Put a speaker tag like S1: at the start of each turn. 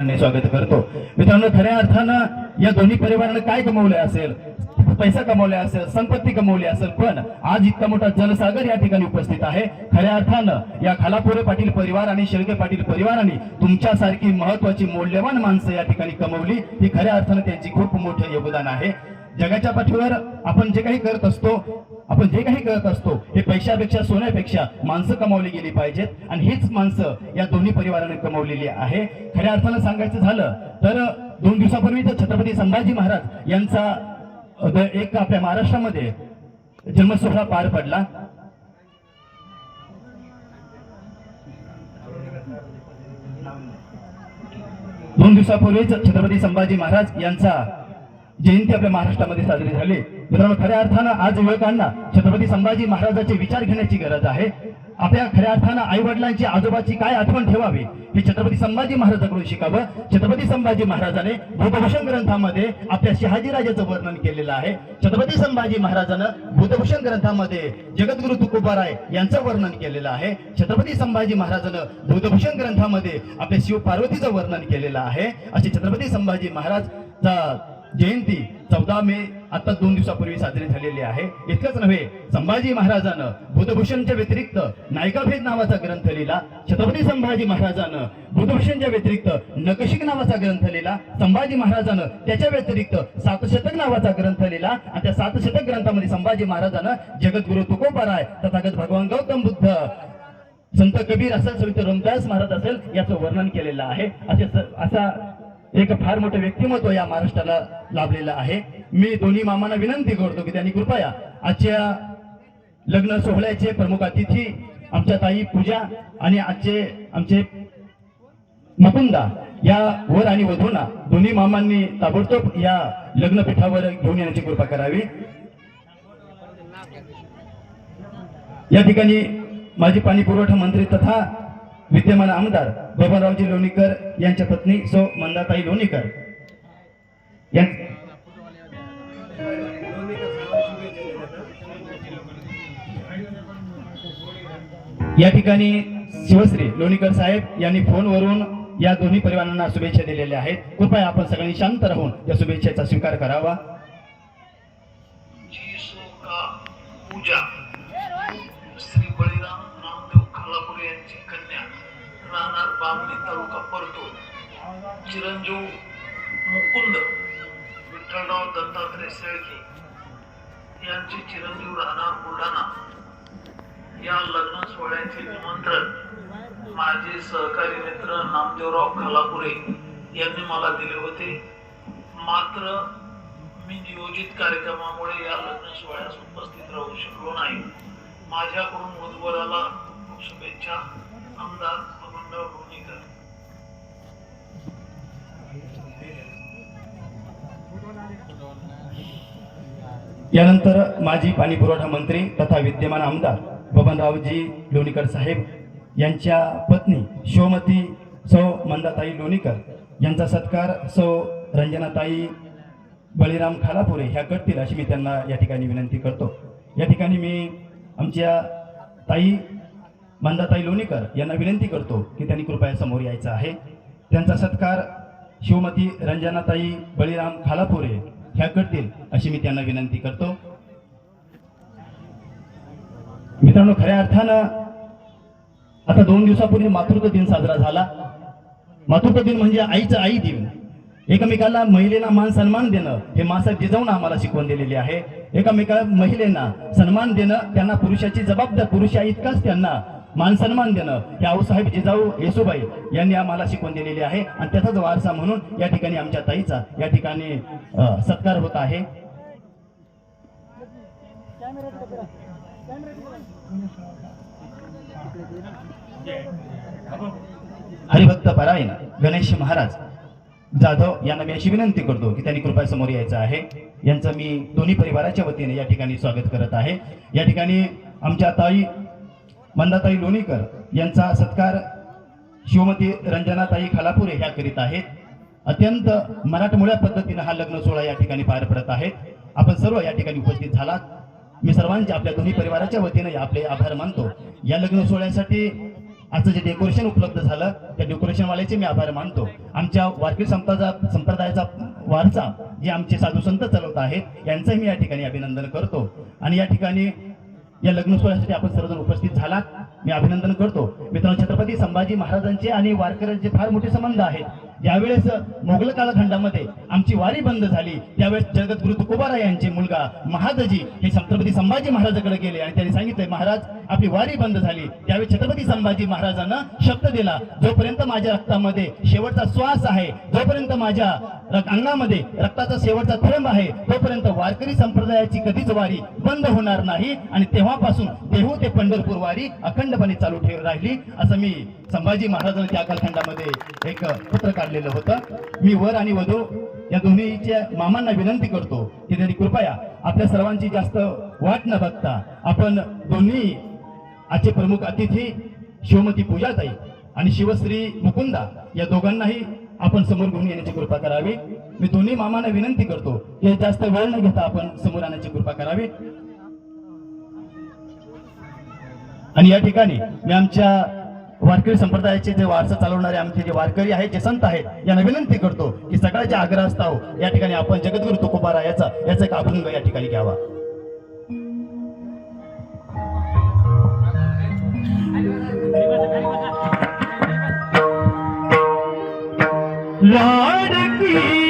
S1: स्वागत करतो. मित्रांनो खऱ्या अर्थानं या दोन्ही परिवारानं काय कमवलं असेल? पैसा कमवला असेल संपत्ती कमवली असेल पण आज इतका मोठा जलसागर या ठिकाणी उपस्थित आहे. खऱ्या अर्थानं या खालापुरे पाटील परिवार आणि शेळके पाटील परिवाराने तुमच्यासारखी महत्वाची मौल्यवान माणसं या ठिकाणी कमवली. ही खऱ्या अर्थानं त्यांची खूप मोठं योगदान आहे. जगाच्या पाठीवर आपण जे काही करत असतो आपण जे काही करत असतो हे पैशापेक्षा सोन्यापेक्षा माणसं कमावली गेली पाहिजेत. आणि हीच माणसं या दोन्ही परिवाराने कमवलेली आहे. खऱ्या अर्थानं सांगायचं झालं तर दोन दिवसापूर्वी तर छत्रपती संभाजी महाराज यांचा एक आपल्या महाराष्ट्रामध्ये जन्मसोहळा पार पडला. दोन दिवसापूर्वीच छत्रपती संभाजी महाराज यांचा जयंती आपल्या महाराष्ट्रामध्ये साजरी झाली. मित्रांनो खऱ्या अर्थानं आज युवकांना छत्रपती संभाजी महाराजांचे विचार घेण्याची गरज आहे. आपल्या खऱ्या अर्थानं आई वडिलांची आजोबाची काय आठवण ठेवावी हे छत्रपती संभाजी महाराजांकडून शिकावं. छत्रपती संभाजी महाराजाने भूतभूषण ग्रंथामध्ये आपल्या शहाजीराजाचं वर्णन केलेलं आहे. छत्रपती संभाजी महाराजानं भूतभूषण ग्रंथामध्ये जगद्गुरु तुकोबाराय यांचं वर्णन केलेलं आहे. छत्रपती संभाजी महाराजानं भूतभूषण ग्रंथामध्ये आपल्या शिव पार्वतीचं वर्णन केलेलं आहे. असे छत्रपती संभाजी महाराज जयंती चौदा मे आता दोन दिवसापूर्वी साजरी झालेली आहे. इतकंच नव्हे संभाजी महाराजानं बुधभूषणच्या व्यतिरिक्त नायकाभेद नावाचा ग्रंथ लिहिला. छत्रपती संभाजी महाराजानं बुधभूषणच्या व्यतिरिक्त नकशिक नावाचा ग्रंथ लिहिला. संभाजी महाराजानं त्याच्या व्यतिरिक्त सातशतक नावाचा ग्रंथ लिहिला. आणि त्या सातशतक ग्रंथामध्ये संभाजी महाराजानं जगद्गुरु तुकोबाराय तथागत भगवान गौतम बुद्ध संत कबीर असेल सवित रमदास महाराज असेल याचं वर्णन केलेलं आहे. असे असा एक फार मोठं व्यक्तिमत्व या महाराष्ट्राला लाभलेलं आहे. मी दोन्ही मामांना विनंती करतो की त्यांनी कृपया आजच्या लग्न सोहळ्याचे प्रमुख अतिथी आमच्या ताई पूजा आणि आजचे आमचे मुकुंदा या वर आणि वधूंना दोन्ही मामांनी ताबडतोब या लग्नपीठावर घेऊन येण्याची कृपा करावी. या ठिकाणी माजी पाणी पुरवठा मंत्री तथा विद्यमान आमदार बबनरावजी लोणीकर यांच्या पत्नी सो मंदाताई लोणीकर. या ठिकाणी शिवश्री लोणीकर साहेब यांनी फोनवरून या दोन्ही परिवारांना शुभेच्छा दिलेल्या आहेत. कृपया आपण सगळ्यांनी शांत राहून या शुभेच्छेचा स्वीकार करावा.
S2: पूजा बामणी तालुका परतूर चिरंजीव मुकुंद विठ्ठलराव दत्तात्रय शेळके यांचे चिरंजीव राहणार बुलढाणा. या लग्न सोहळ्याचे निमंत्रण माझे सहकारी मित्र नामदेवराव खालापुरे यांनी मला दिले होते. मात्र मी नियोजित कार्यक्रमामुळे या लग्न सोहळ्यास उपस्थित राहू शकलो नाही. माझ्याकडून वधूवराला शुभेच्छा. आमदार
S1: यानंतर माजी पाणी पुरवठा मंत्री तथा विद्यमान आमदार बबनरावजी लोणीकर साहेब यांच्या पत्नी शिवमती सौ मंदाताई लोणीकर यांचा सत्कार सौ रंजनाताई बळीराम खालापुरे ह्या करतील अशी मी त्यांना या ठिकाणी विनंती करतो. या ठिकाणी मी आमच्या ताई मंदाताई लोणीकर यांना विनंती करतो की त्यांनी कृपया समोर यायचं आहे. त्यांचा सत्कार शिवमती रंजनाताई बळीराम खालापुरे ह्या करतील अशी मी त्यांना विनंती करतो. मित्रांनो खऱ्या अर्थानं आता दोन दिवसापूर्वी मातृत्व दिन साजरा झाला. मातृत्व दिन म्हणजे आईचं आई दिन. एकमेकाला महिलेला मान सन्मान देणं हे मासाहेब जिजाऊन आम्हाला शिकवून दिलेले आहे. एकामेकाला महिलेना सन्मान देणं त्यांना पुरुषाची जबाबदार पुरुषा इतकाच त्यांना मान सन्मान देणं हे आऊसाहेब जिजाऊ येसुबाई यांनी आम्हाला शिकवण दिलेली आहे. आणि त्याचाच वारसा म्हणून या ठिकाणी आमच्या ताईचा या ठिकाणी सत्कार होत आहे. हरिभक्त परायण गणेश महाराज जाधव यांना मी अशी विनंती करतो की त्यांनी कृपया समोर यायचं आहे. यांचं मी दोन्ही परिवाराच्या वतीने या ठिकाणी स्वागत करत आहे. या ठिकाणी आमच्या ताई मंदाताई लोणीकर यांचा सत्कार शिवमती रंजनाताई खालापुरे ह्या करीत आहेत. अत्यंत मराठमोळ्या पद्धतीनं हा लग्न सोहळा या ठिकाणी पार पडत आहेत. आपण सर्व या ठिकाणी उपस्थित झालात. मी सर्वांच्या आपल्या दोन्ही परिवाराच्या वतीने आपले आभार मानतो. या लग्न सोहळ्यासाठी आजचं जे डेकोरेशन उपलब्ध झालं त्या डेकोरेशनवाल्याचे मी आभार मानतो. आमच्या वारकरी संप्रदाय संप्रदायाचा वारसा जे आमचे साधू संत चालवत आहेत यांचंही मी या ठिकाणी अभिनंदन करतो. आणि या ठिकाणी या लग्न सोहळ्यासाठी आपण सर्वजण उपस्थित झालात. मी अभिनंदन करतो. मित्रांनो छत्रपती संभाजी महाराजांचे आणि वारकऱ्यांचे फार मोठे संबंध आहेत. ज्यावेळेस मोगल कालखंडामध्ये आमची वारी बंद झाली. त्यावेळेस जगद्गुरु तुकोबाराय यांचे मुलगा महादजी हे छत्रपती संभाजी महाराजाकडे गेले आणि त्यांनी सांगितले महाराज आपली वारी बंद झाली. त्यावेळी छत्रपती संभाजी महाराजांना शब्द दिला जोपर्यंत माझ्या रक्तामध्ये शेवटचा श्वास आहे जोपर्यंत माझ्या अंगामध्ये रक्ताचा शेवटचा थेंब आहे तोपर्यंत वारकरी संप्रदायाची कधीच वारी बंद होणार नाही आणि तेव्हापासून देहू ते पंढरपूर वारी अखंडपणे चालू ठेव राहिली. असं मी संभाजी महाराजांच्या त्या कालखंडामध्ये एक पत्र काढलेलं होतं. मी वर आणि वधू या दोन्हीच्या मामांना विनंती करतो की त्यांनी कृपया आपल्या सर्वांची जास्त वाट न बघता आपण दोन्ही आजचे प्रमुख अतिथी शिवमती पूजाताई आणि शिवश्री मुकुंदा या दोघांनाही आपण समोर घेऊन येण्याची कृपा करावी. मी दोन्ही मामांना विनंती करतो की जास्त वेळ न घेता आपण समोर आणण्याची कृपा करावी. आणि या ठिकाणी मी आमच्या वारकरी संप्रदायाचे जे वारसा चालवणारे आमचे जे वारकरी आहेत जे संत आहेत यांना विनंती करतो की सकाळचे आग्रह असताव या ठिकाणी आपण जगद्गुरु तुकोबारा याचा याचा एक अभंग या ठिकाणी घ्यावा. लाडकी